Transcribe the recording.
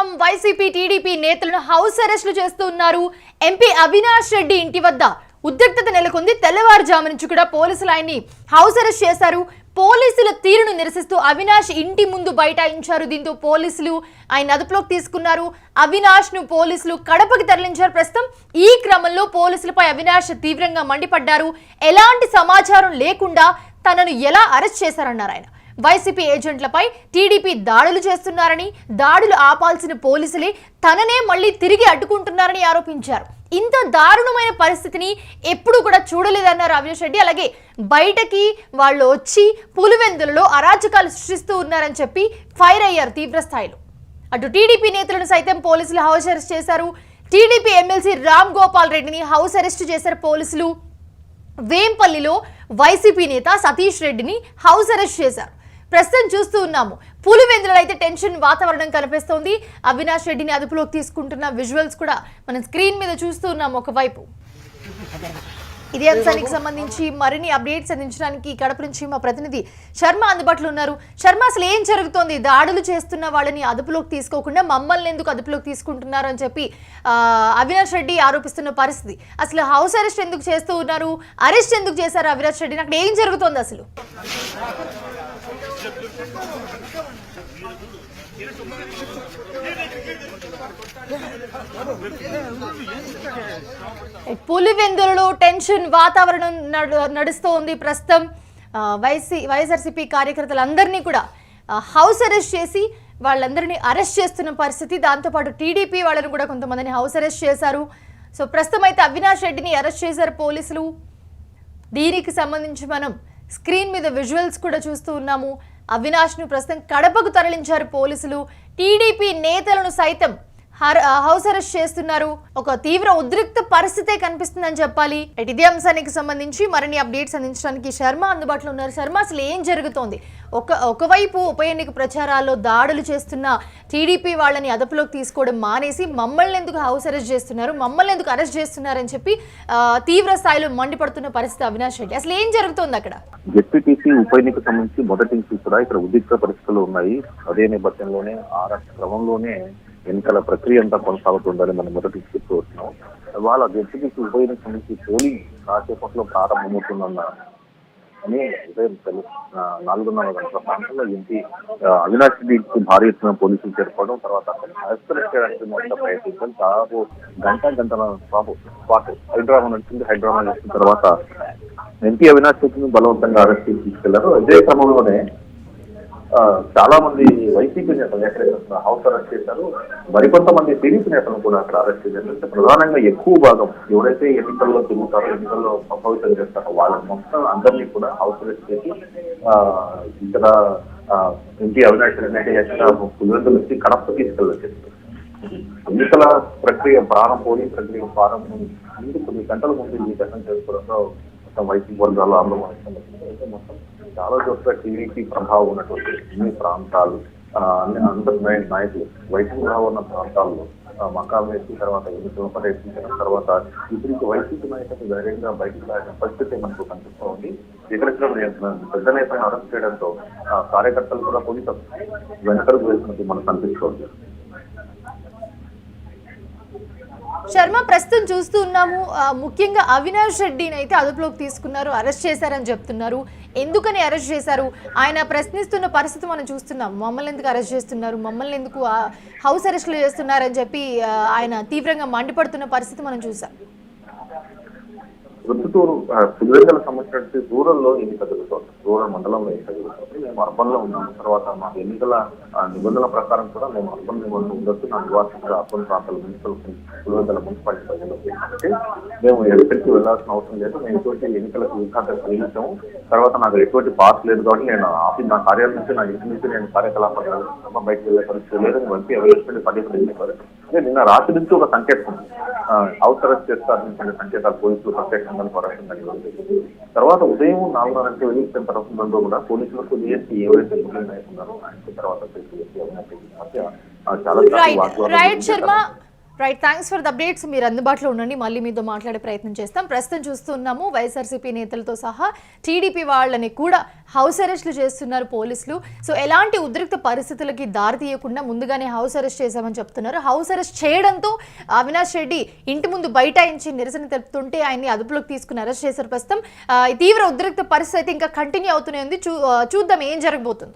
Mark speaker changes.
Speaker 1: చూస్తున్నాం YCP TDP నేతలను house అరెస్టులు చేస్తూ ఉన్నారు. ఎంపీ అవినాష్ రెడ్డి ఇంటి వద్ద ఉద్రిక్తత నెలకొంది. తెల్లవారుజాము నుంచి కూడా పోలీసులు ఆయన్ని హౌస్ అరెస్ట్ చేశారు. పోలీసుల తీరును నిరసిస్తూ అవినాష్ ఇంటి ముందు బైఠాయించారు. దీంతో పోలీసులు ఆయన అదుపులోకి తీసుకున్నారు. అవినాష్ను పోలీసులు కడపకి తరలించారు. ప్రస్తుతం ఈ క్రమంలో పోలీసులపై అవినాష్ తీవ్రంగా మండిపడ్డారు. ఎలాంటి సమాచారం లేకుండా తనను ఎలా అరెస్ట్ చేశారన్నారు ఆయన. వైసీపీ ఏజెంట్లపై టీడీపీ దాడులు చేస్తున్నారని దాడులు ఆపాల్సిన పోలీసులే తననే మళ్ళీ తిరిగి అడ్డుకుంటున్నారని ఆరోపించారు. ఇంత దారుణమైన పరిస్థితిని ఎప్పుడు కూడా చూడలేదన్నారు అవినాష్ రెడ్డి. అలాగే బయటకి వాళ్ళు వచ్చి పులివెందులలో అరాచకాలు సృష్టిస్తూ ఉన్నారని చెప్పి ఫైర్ అయ్యారు తీవ్ర స్థాయిలో. అటు టీడీపీ నేతలను సైతం పోలీసులు హౌస్ అరెస్ట్ చేశారు. టీడీపీ ఎమ్మెల్సీ రామ్ గోపాల్ రెడ్డిని హౌస్ అరెస్ట్ చేశారు పోలీసులు. వేంపల్లిలో వైసీపీ నేత సతీష్ రెడ్డిని హౌస్ అరెస్ట్ చేశారు. ప్రస్తుతం చూస్తూ ఉన్నాము. పులివెందులలో అయితే టెన్షన్ వాతావరణం కనిపిస్తోంది. అవినాష్ రెడ్డిని అదుపులోకి తీసుకుంటున్న విజువల్స్ కూడా మనం స్క్రీన్ మీద చూస్తూ ఉన్నాము ఒకవైపు. ఇదే అంశానికి సంబంధించి మరిన్ని అప్డేట్స్ అందించడానికి కడప నుంచి మా ప్రతినిధి శర్మ అందుబాటులో ఉన్నారు. శర్మ అసలు ఏం జరుగుతోంది? దాడులు చేస్తున్న వాళ్ళని అదుపులోకి తీసుకోకుండా మమ్మల్ని ఎందుకు అదుపులోకి తీసుకుంటున్నారు అని చెప్పి అవినాష్ రెడ్డి ఆరోపిస్తున్న పరిస్థితి. అసలు హౌస్ అరెస్ట్ ఎందుకు చేస్తూ ఉన్నారు? అరెస్ట్ ఎందుకు చేశారు అవినాష్ రెడ్డిని? అక్కడ ఏం జరుగుతోంది అసలు? పులివెందులలో టెన్షన్ వాతావరణం నడుస్తూ నడుస్తోంది ప్రస్తుతం. వైసీ వైఎస్ఆర్సీపీ కార్యకర్తలందరినీ కూడా హౌస్ అరెస్ట్ చేసి వాళ్ళందరినీ అరెస్ట్ చేస్తున్న పరిస్థితి. దాంతోపాటు టీడీపీ వాళ్ళని కూడా కొంతమందిని హౌస్ అరెస్ట్ చేశారు. సో ప్రస్తుతం అయితే అవినాష్ రెడ్డిని అరెస్ట్ చేశారు పోలీసులు. దీనికి సంబంధించి మనం స్క్రీన్ మీద విజువల్స్ కూడా చూస్తూ ఉన్నాము. అవినాష్ను ప్రస్తుతం కడపకు తరలించారు పోలీసులు. టీడీపీ నేతలను సైతం హౌస్ అరెస్ట్ చేస్తున్నారు. ఒక తీవ్ర ఉద్రిక్త పరిస్థితే కనిపిస్తుందని చెప్పాలి. ఇదే అంశానికి సంబంధించి మరిన్ని అప్డేట్స్ అందించడానికి శర్మ అందుబాటులో ఉన్నారు. శర్మ అసలు ఏం జరుగుతోంది? ఒక ఒకవైపు ఉప ఎన్నిక ప్రచారాల్లో దాడులు చేస్తున్న టీడీపీ వాళ్ళని అదుపులోకి తీసుకోవడం మానేసి మమ్మల్ని ఎందుకు హౌస్ అరెస్ట్ చేస్తున్నారు? మమ్మల్ని ఎందుకు అరెస్ట్ చేస్తున్నారని చెప్పి తీవ్ర స్థాయిలో మండిపడుతున్న పరిస్థితి అవినాష్ రెడ్డి. అసలు ఏం జరుగుతోంది అక్కడ?
Speaker 2: జెడ్పీటీసీ ఉప ఎన్నిక సంబంధించి మొదటి నుంచి కూడా ఇక్కడ ఉద్రిక్త పరిస్థితులు ఉన్నాయి. అదే నేపథ్యంలోనే ఆ క్రమంలోనే ఎన్నికల ప్రక్రియ అంతా కొనసాగుతుందని మనం మొదటి చెప్తూ వస్తున్నాం వాళ్ళ జెడ్పీటీసీ ఉప ఎన్నిక సంబంధించి పోలింగ్ కాసేపట్లో ప్రారంభమవుతుందన్న అని ఉదయం నాలుగున్నర గంటల ప్రాంతంలో ఎంపీ అవినాష్ రెడ్డికి భారీ ఎత్తున పోలీసులు చేరుకోవడం తర్వాత అతన్ని అరెస్ట్ చేయడానికి దాదాపు గంట గంటల పాపు పాటు హైదరాబాద్ నడిచింది హైదరాబాద్ నడిచిన తర్వాత ఎంపీ అవినాష్ రెడ్డిని బలవంతంగా అరెస్ట్ చేసి తీసుకెళ్ళారు. అదే క్రమంలోనే చాలా మంది వైసీపీ నేతలు ఎక్కడైతే హౌస్ అరెస్ట్ చేశారు మరికొంతమంది టీడీపీ నేతలను కూడా అక్కడ అరెస్ట్ చేశారు. అంటే ప్రధానంగా ఎక్కువ భాగం ఎవరైతే ఎన్నికల్లో తిరుగుతారో ఎన్నికల్లో ప్రభావితం చేస్తారో వాళ్ళని మొత్తం అందరినీ కూడా హౌస్ అరెస్ట్ చేసి ఇక్కడ ఎంపీ అవినాష్ రెడ్డి ఎక్కడ పులివెందుల నుంచి కడప తీసుకెళ్ళొచ్చేది ఎన్నికల ప్రక్రియ ప్రారంభం పోలింగ్ ప్రక్రియ ప్రారంభం ముందు కొన్ని గంటల ముందు ఈ ఘటన చేసుకోవడంలో మొత్తం వైసీపీ వర్గాలు ఆందోళన అయితే మొత్తం చాలా చోట్ల టీడీపీ ప్రభావం ఉన్నటువంటి అన్ని ప్రాంతాలు ఆ, అందరి నాయకులు వైసీపీ ప్రభావం ఉన్న ప్రాంతాల్లో ఆ, మకాం వేసి తర్వాత ఎన్నికలు పర్యటించడం తర్వాత ఇప్పుడు వైసీపీ నాయకులు ధైర్యంగా బయటకు రాసిన పరిస్థితి మనకు కనిపిస్తూ ఉంది. ఎక్కడెక్కడ పెద్ద నేతను అరెస్ట్ చేయడంతో కార్యకర్తలు కూడా పోలీసు వెనకడుగు వేసినట్టు మనకు కనిపిస్తోంది
Speaker 1: శర్మ ప్రస్తుతం చూస్తూ ఉన్నాము. ముఖ్యంగా అవినాష్ రెడ్డిని అయితే అదుపులోకి తీసుకున్నారు. అరెస్ట్ చేశారని చెప్తున్నారు. ఎందుకని అరెస్ట్ చేశారు? ఆయన ప్రశ్నిస్తున్న పరిస్థితి మనం చూస్తున్నాం. మమ్మల్ని ఎందుకు అరెస్ట్ చేస్తున్నారు? మమ్మల్ని ఎందుకు హౌస్ అరెస్టులు చేస్తున్నారని చెప్పి ఆయన తీవ్రంగా మండిపడుతున్న పరిస్థితి మనం చూసాం
Speaker 2: ప్రొద్దుటూరు పులివెందుల సంబంధించినటువంటి రూరల్ ఎన్నిక జరుగుతుంది రూరల్ మండలంలో ఎన్నిక జరుగుతుంది మేము అర్బన్లో ఉన్నాం తర్వాత మా ఎన్నికల నిబంధనల ప్రకారం కూడా మేము అర్బన్ నిబంధనలు ఉండొచ్చు. నా నివాసంగా అర్బన్ ప్రాంతాల మున్సిపల్ పులివెందుల మున్సిపాలిటీ పరిధిలో మేము ఎక్కడికి వెళ్ళాల్సిన అవసరం లేదు. మేము ఎటువంటి ఎన్నికలకు ఇంకా కలిగించాము తర్వాత నాకు ఎటువంటి పాస్ లేదు కాబట్టి నేను ఆఫీస్ నా కార్యాలయం నుంచి నా ఇంటి నుంచి నేను కార్యకలాపాలు బయటకు వెళ్ళే పరిస్థితి లేదు. వంటి వచ్చి ఎవరి పదే నిన్న రాత్రి నుంచి ఒక సంకేతం అవసరం చేస్తారు చేస్తారని సంకేతాలు పోలీసులు ప్రత్యేకంగా పడుతుందని తర్వాత ఉదయం నాలుగున్నర గంటలకు వెలిగిన తర్వాత కూడా పోలీసులకు డిఎస్పీ ఎవరైతే ఉన్నారో ఆయనకి తర్వాత మధ్య, చాలా సార్లు
Speaker 1: right thanks for the updates మీరు అందుబాటులో ఉండండి. మళ్ళీ మీతో మాట్లాడే ప్రయత్నం చేస్తాం. ప్రస్తుతం చూస్తున్నాము వైఎస్ఆర్సీపీ నేతలతో సహా టీడీపీ వాళ్ళని కూడా హౌస్ అరెస్ట్లు చేస్తున్నారు పోలీసులు. సో ఎలాంటి ఉద్రిక్త పరిస్థితులకి దారి తీయకుండా ముందుగానే హౌస్ అరెస్ట్ చేశామని చెప్తున్నారు. హౌస్ అరెస్ట్ చేయడంతో అవినాష్ రెడ్డి ఇంటి ముందు బైఠాయించి నిరసన తెలుపుతుంటే ఆయన్ని అదుపులోకి తీసుకుని అరెస్ట్ చేశారు ప్రస్తుతం. తీవ్ర ఉద్రిక్త పరిస్థితి అయితే ఇంకా కంటిన్యూ అవుతూనే ఉంది. చూ చూద్దాం ఏం జరగబోతుంది.